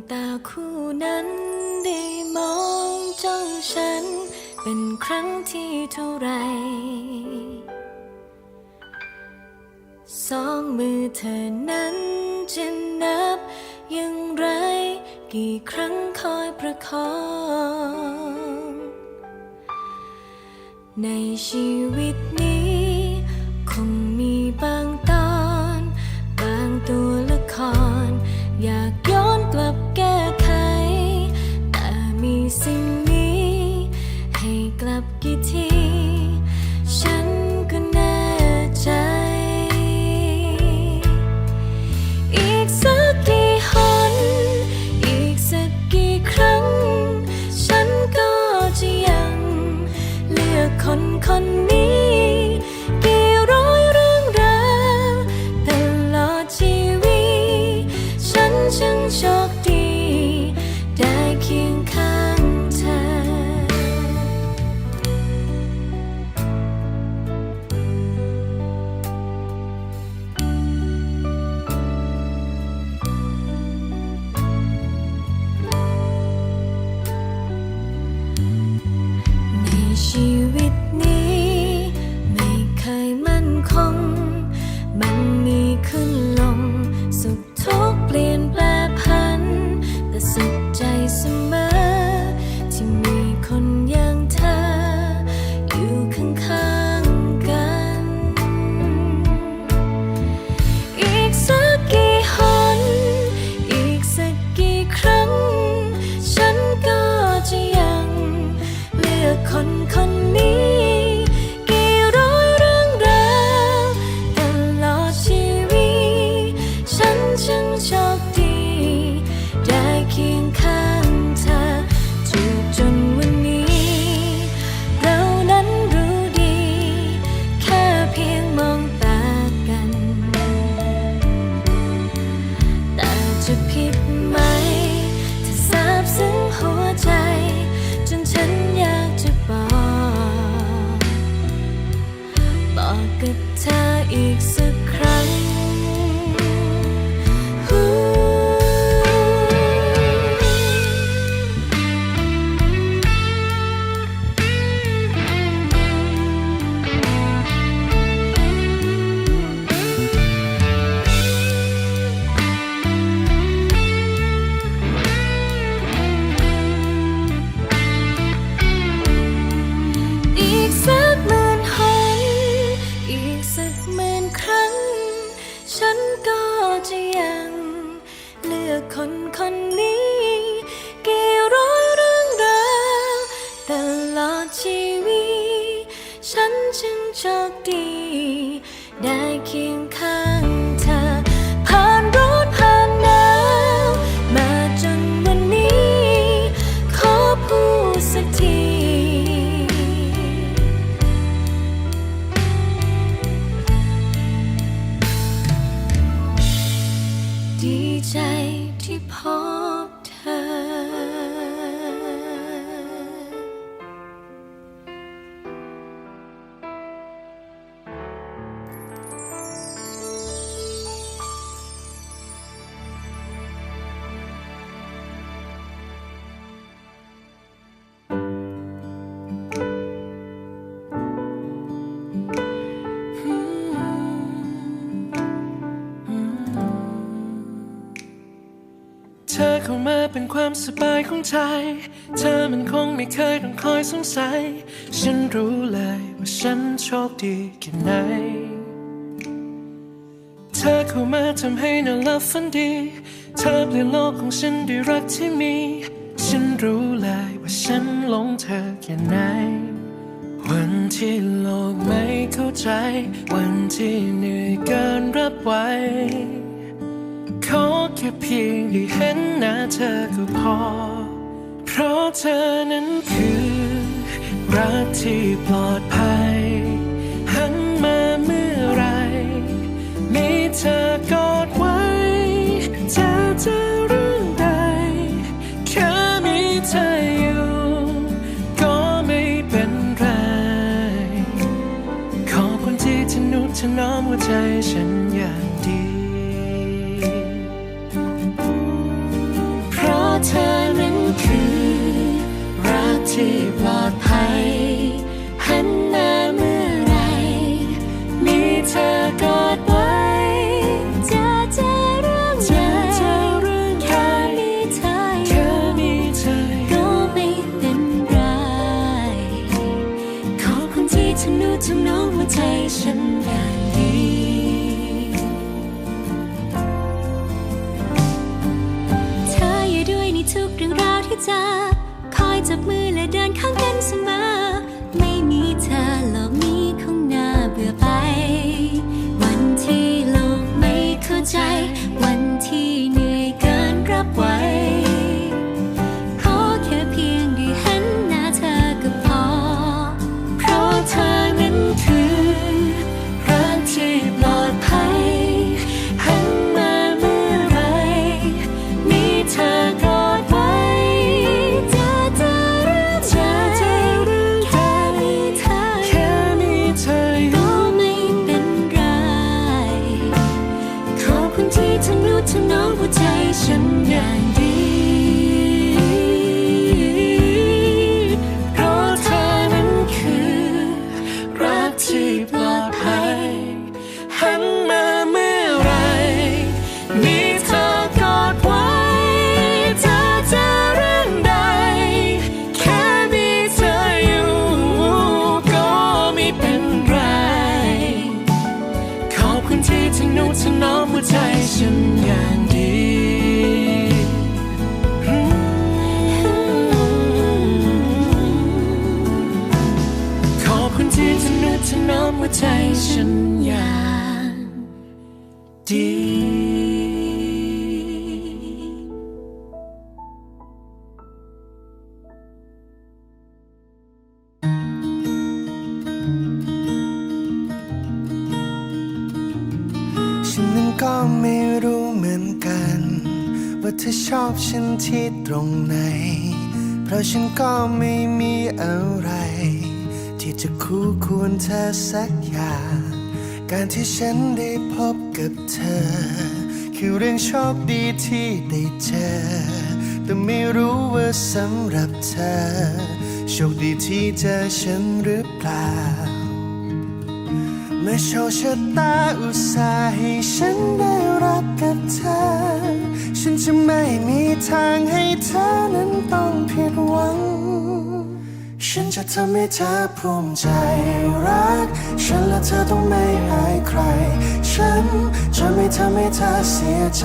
ดวงตาคู่นั้นได้มองจ้องฉัน เป็นครั้งที่เท่าไร สองมือเธอนั้นจะนับอย่างไร กี่ครั้งคอยประคอง ในชีวิตนี้ คงมี คนคน เธอเข้ามาเป็นความสบายของใจ เธอมันคงไม่เคยต้องคอยสงสัย ฉันรู้เลยว่าฉันโชคดีแค่ไหน เธอเข้ามาทำให้นอนหลับฝันดี เธอเปลี่ยนโลกของฉันด้วยรักที่มี ฉันรู้เลยว่าฉันหลงเธอแค่ไหน วันที่โลกไม่เข้าใจ วันที่เหนื่อยเกินรับไหว ขอแค่เพียงได้เห็นหน้าเธอก็พอ เพราะเธอนั้นคือ รักที่ปลอดภัย หันมาเมื่อไร มีเธอก็ เจอ คอยจับมือและเดินข้างกันเสมอ ไม่มีเธอโลกนี้คงน่าเบื่อไป วันที่โลกไม่เข้าใจ ขอบคุณที่ทนุถนอมหัวใจฉันอย่างดี อย่างดีฉันนั้นก็ไม่รู้เหมือนกัน ว่าเธอชอบฉันที่ตรงไหน เพราะฉันก็ไม่มีอะไร ที่จะคู่ควรเธอสักอย่าง การที่ฉันได้พบกับเธอ คือเรื่องโชคดีที่ได้เจอ แต่ไม่รู้ว่าสำหรับเธอ โชคดีที่เจอฉันหรือเปล่าเมื่อโชคชะตาอุตส่าห์ให้ฉันได้รักกับเธอ ฉันจะไม่มีทางให้เธอนั้นต้องผิดหวัง ฉันจะทำให้เธอภูมิใจรัก ฉันและเธอต้องไม่อายใคร ฉันจะไม่ทำให้เธอเสียใจ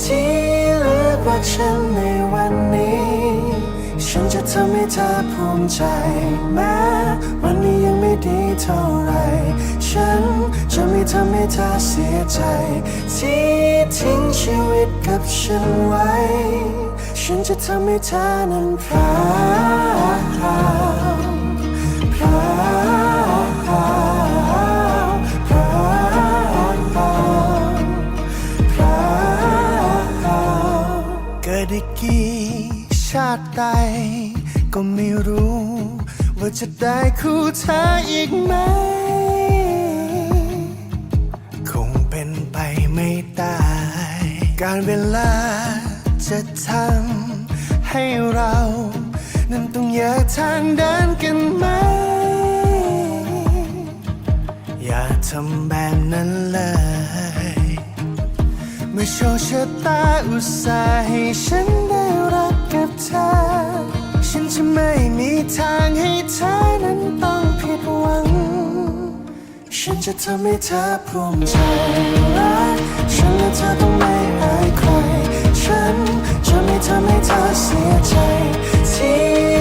ที่เลือกรักฉันในวันนี้ ฉันจะทำให้เธอภูมิใจ แม้วันนี้ยังไม่ดีเท่าไร ฉันจะไม่ทำให้เธอเสียใจ ที่ทิ้งชีวิตกับฉันไว้ ฉันจะทำให้เธอนั้นพราวพราพราวพราพราวพราวเกิดได้กี่ชาติใดก็ไม่รู้ ว่าจะได้คู่เธออีกไหม คงเป็นไปไม่ได้ การเวลา จะทำให้เรา นั้นต้องแยกทางเดินกันไหม อย่าทำแบบนั้นเลย เมื่อโชคชะตาอุตส่าห์ให้ฉันได้รักกับเธอ ฉันจะไม่มีทางให้เธอนั้นต้องผิดหวัง ฉันจะทำให้เธอภูมิใจรักฉันและเธอต้องไม่อายใคร ฉันจะไม่ทำให้เธอเสียใจ ที่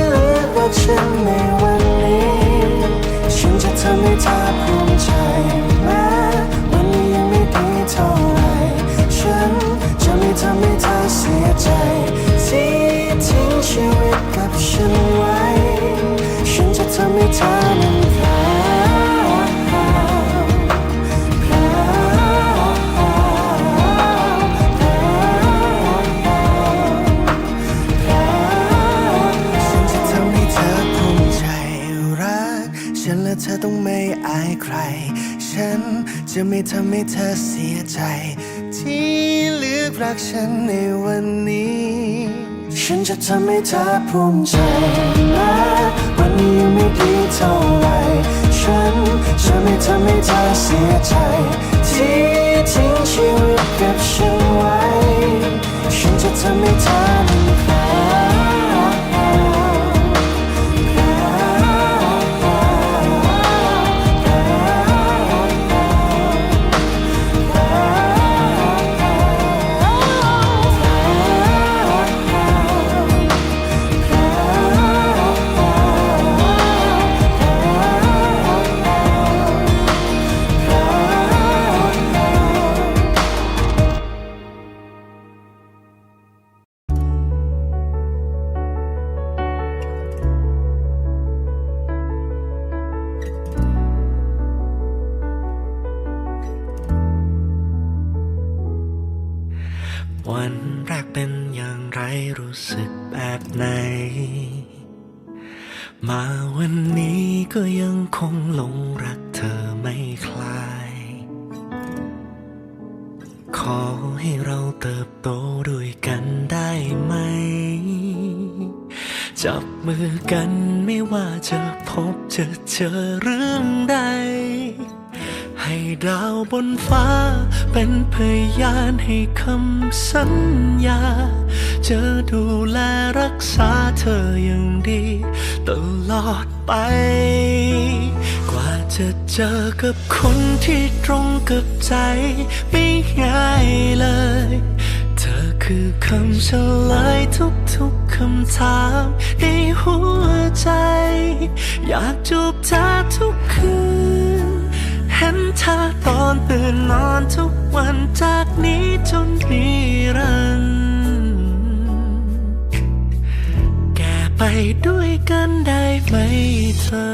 เลือกรักฉันในวันนี้ ฉันจะทำให้เธอภูมิใจแม้วันนี้ยังไม่ดีเท่าไหรฉันจะไม่ทำให้เธอเสียใจ ที่ทิ้งชีวิตกับฉันไว้ ฉันจะทำให้เธอ เธอต้องไม่อายใคร ฉันจะไม่ทำให้เธอเสียใจ ที่เลือกรักฉันในวันนี้ ฉันจะทำให้เธอภูมิใจนะวันนี้ยังไม่ดีเท่าไหร่ฉันจะไม่ทำให้เธอเสียใจ ที่ทิ้งชีวิตกับฉันไว้ ฉันจะทำให้เธอนั้นพร จับมือกันไม่ว่าจะพบจะเจอเรื่องใด ให้ดาวบนฟ้าเป็นพยานให้คำสัญญา จะดูแลรักษาเธออย่างดี ตลอดไป กว่าจะเจอกับคนที่ตรงกับใจไม่ง่ายเลย คือคำเฉลยทุกๆคำถามในหัวใจ อยากจูบเธอทุกคืน เห็นเธอตอนตื่นนอนทุกวันจากนี้จนนิรันดร์แก่ไปด้วยกันได้ไหมเธอ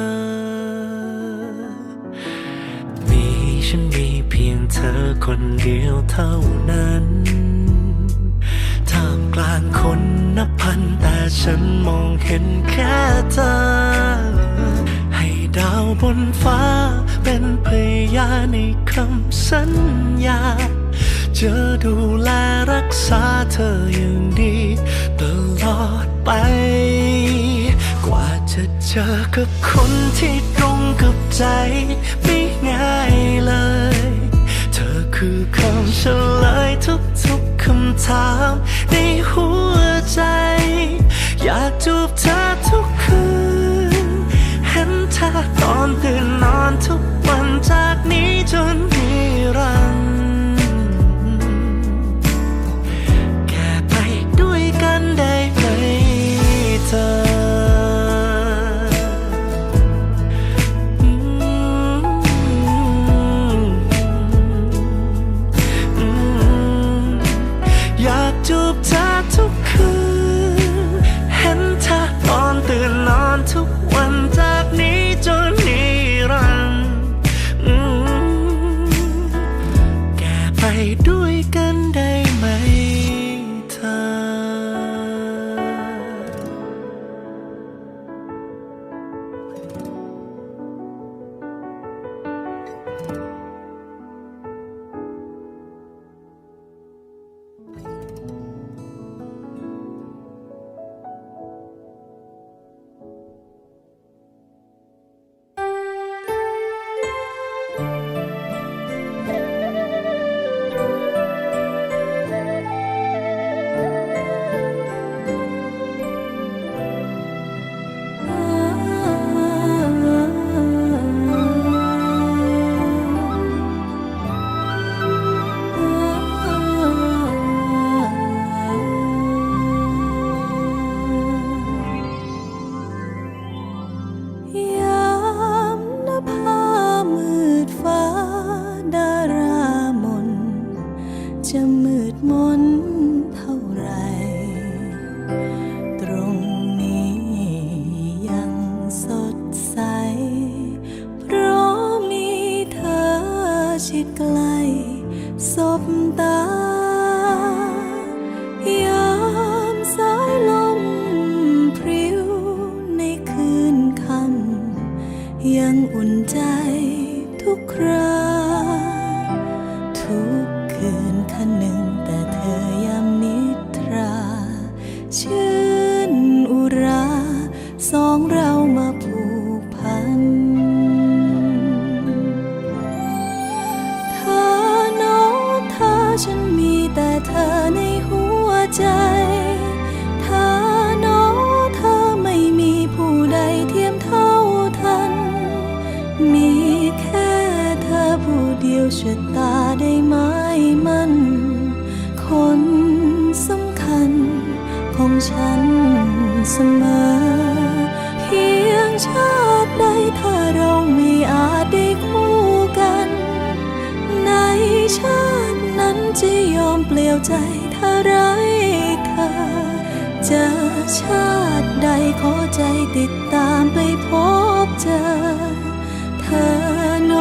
มีฉันมีเพียงเธอคนเดียวเท่านั้น คนนับพันแต่ฉันมองเห็นแค่เธอ ให้ดาวบนฟ้าเป็นพยานในคำสัญญา จะดูแลรักษาเธออย่างดีตลอดไป กว่าจะเจอกับคนที่ตรงกับใจไม่ง่ายเลย เธอคือคำเฉลยทุกำถามในหัวใจ อยากจูบเธอทุกคืน เห็นเธอตอนตื่นนอนทุกวันจากนี้จนนิรันดร์ ด้วยกันได้ ทุ วใจถ้าไรเธอเจอชาติใดขอใจติดตามไปพบเจอ เธอโน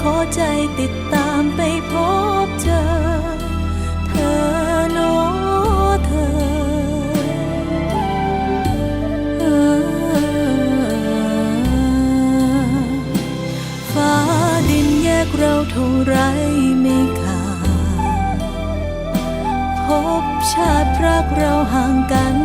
ขอใจติดตามไปพบเธอ เธอโนเธอฟ้าดินแยกเราเท่าไรไม่ขาดพบชาติรักเราห่างกัน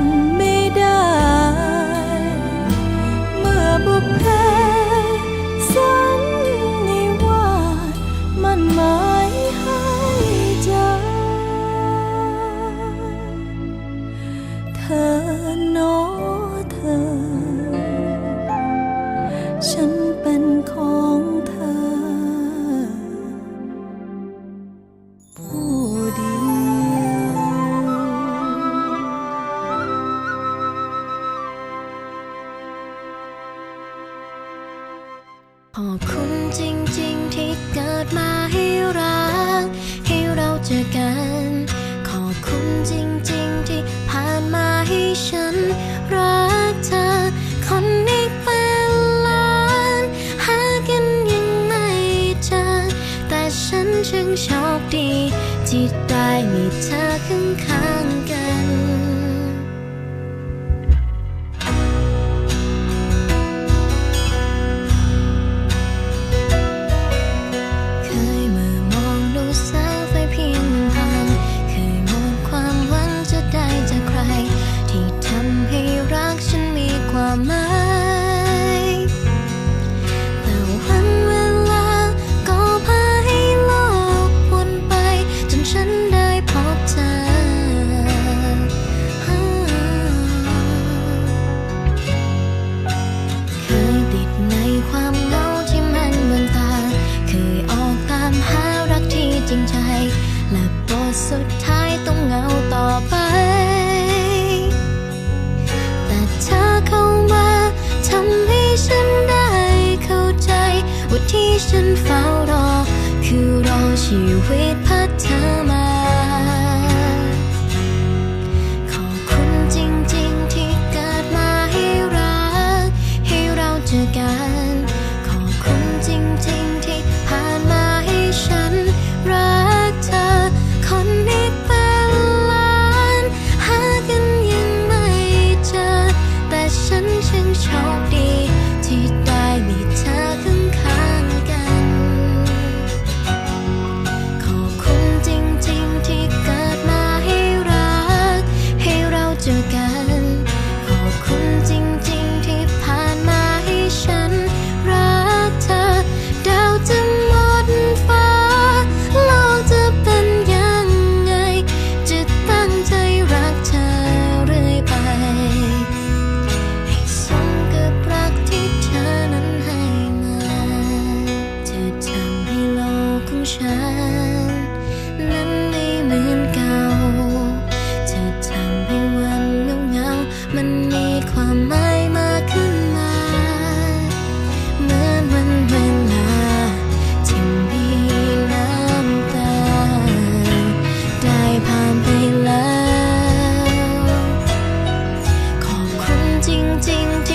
ฉันเฝ้ารอ คือรอชีวิตพัน 静静